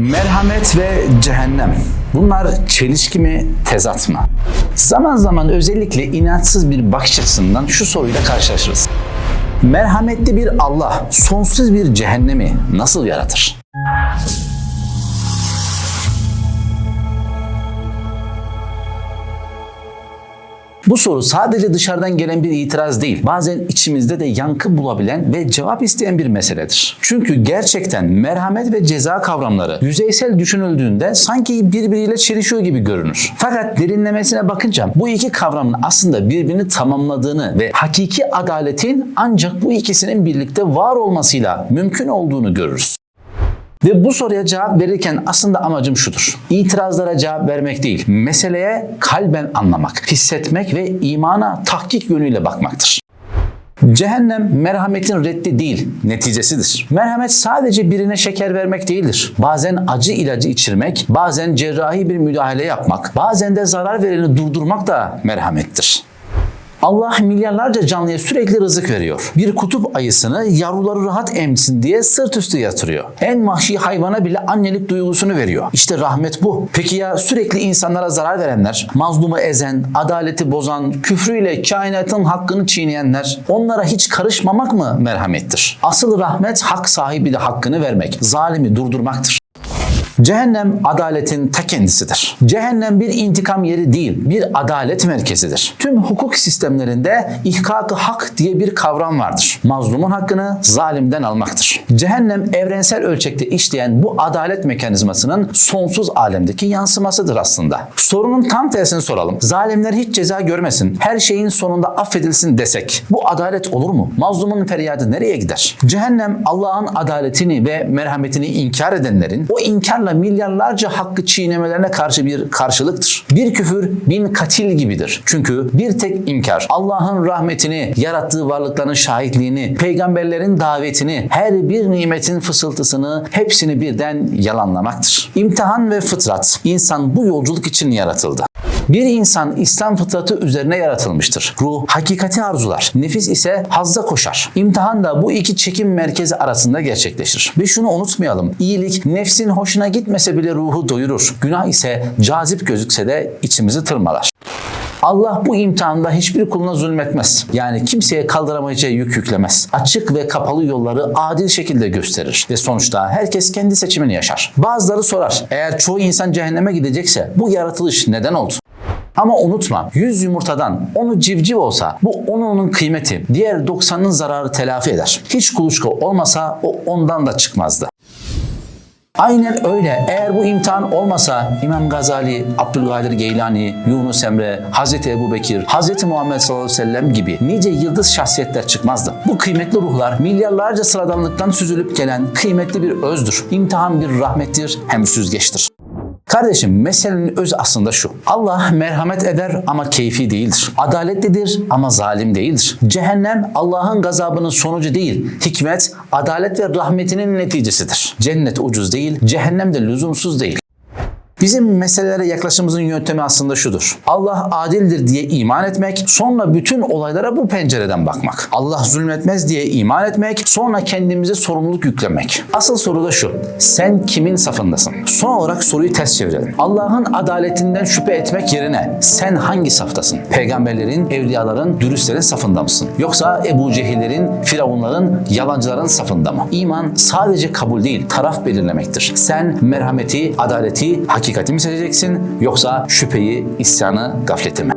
Merhamet ve cehennem. Bunlar çelişki mi, tezat mı? Zaman zaman özellikle inançsız bir bakış açısından şu soruyla karşılaşırız. Merhametli bir Allah sonsuz bir cehennemi nasıl yaratır? Bu soru sadece dışarıdan gelen bir itiraz değil, bazen içimizde de yankı bulabilen ve cevap isteyen bir meseledir. Çünkü gerçekten merhamet ve ceza kavramları yüzeysel düşünüldüğünde sanki birbiriyle çelişiyor gibi görünür. Fakat derinlemesine bakınca bu iki kavramın aslında birbirini tamamladığını ve hakiki adaletin ancak bu ikisinin birlikte var olmasıyla mümkün olduğunu görürüz. Ve bu soruya cevap verirken aslında amacım şudur. İtirazlara cevap vermek değil, meseleye kalben anlamak, hissetmek ve imana tahkik yönüyle bakmaktır. Cehennem merhametin reddi değil, neticesidir. Merhamet sadece birine şeker vermek değildir. Bazen acı ilacı içirmek, bazen cerrahi bir müdahale yapmak, bazen de zarar vereni durdurmak da merhamettir. Allah milyarlarca canlıya sürekli rızık veriyor. Bir kutup ayısını yavruları rahat emsin diye sırt üstü yatırıyor. En vahşi hayvana bile annelik duygusunu veriyor. İşte rahmet bu. Peki ya sürekli insanlara zarar verenler, mazlumu ezen, adaleti bozan, küfrüyle kainatın hakkını çiğneyenler, onlara hiç karışmamak mı merhamettir? Asıl rahmet hak sahibi de hakkını vermek, zalimi durdurmaktır. Cehennem adaletin ta kendisidir. Cehennem bir intikam yeri değil, bir adalet merkezidir. Tüm hukuk sistemlerinde ihkak hak diye bir kavram vardır. Mazlumun hakkını zalimden almaktır. Cehennem evrensel ölçekte işleyen bu adalet mekanizmasının sonsuz alemdeki yansımasıdır aslında. Sorunun tam tersini soralım. Zalimler hiç ceza görmesin, her şeyin sonunda affedilsin desek bu adalet olur mu? Mazlumun feryadı nereye gider? Cehennem Allah'ın adaletini ve merhametini inkar edenlerin o inkarla milyarlarca hakkı çiğnemelerine karşı bir karşılıktır. Bir küfür bin katil gibidir. Çünkü bir tek inkar Allah'ın rahmetini, yarattığı varlıkların şahitliğini, peygamberlerin davetini, her bir nimetin fısıltısını hepsini birden yalanlamaktır. İmtihan ve fıtrat insan bu yolculuk için yaratıldı. Bir insan İslam fıtratı üzerine yaratılmıştır. Ruh hakikati arzular, nefis ise hazza koşar. İmtihan da bu iki çekim merkezi arasında gerçekleşir. Ve şunu unutmayalım. İyilik nefsin hoşuna gitmese bile ruhu doyurur. Günah ise cazip gözükse de içimizi tırmalar. Allah bu imtihanda hiçbir kuluna zulmetmez. Yani kimseye kaldıramayacağı yük yüklemez. Açık ve kapalı yolları adil şekilde gösterir. Ve sonuçta herkes kendi seçimini yaşar. Bazıları sorar. Eğer çoğu insan cehenneme gidecekse bu yaratılış neden oldu? Ama unutma 100 yumurtadan onu civciv olsa bu onun kıymeti diğer 90'ın zararı telafi eder. Hiç kuluçka olmasa o ondan da çıkmazdı. Aynen öyle. Eğer bu imtihan olmasa İmam Gazali, Abdülkadir Geylani, Yunus Emre, Hazreti Ebu Bekir, Hazreti Muhammed sallallahu aleyhi ve sellem gibi nice yıldız şahsiyetler çıkmazdı. Bu kıymetli ruhlar milyarlarca sıradanlıktan süzülüp gelen kıymetli bir özdür. İmtihan bir rahmettir hem süzgeçtir. Kardeşim meselenin öz aslında şu. Allah merhamet eder ama keyfi değildir. Adaletlidir ama zalim değildir. Cehennem Allah'ın gazabının sonucu değil, hikmet, adalet ve rahmetinin neticesidir. Cennet ucuz değil, cehennem de lüzumsuz değil. Bizim meselelere yaklaşımımızın yöntemi aslında şudur. Allah adildir diye iman etmek, sonra bütün olaylara bu pencereden bakmak. Allah zulmetmez diye iman etmek, sonra kendimize sorumluluk yüklemek. Asıl soru da şu. Sen kimin safındasın? Son olarak soruyu ters çevirelim. Allah'ın adaletinden şüphe etmek yerine sen hangi saftasın? Peygamberlerin, evliyaların, dürüstlerin safında mısın? Yoksa Ebu Cehillerin, Firavunların, yalancıların safında mı? İman sadece kabul değil, taraf belirlemektir. Sen merhameti, adaleti, hakikati mi seçeceksin yoksa şüpheyi, isyanı, gafleti mi?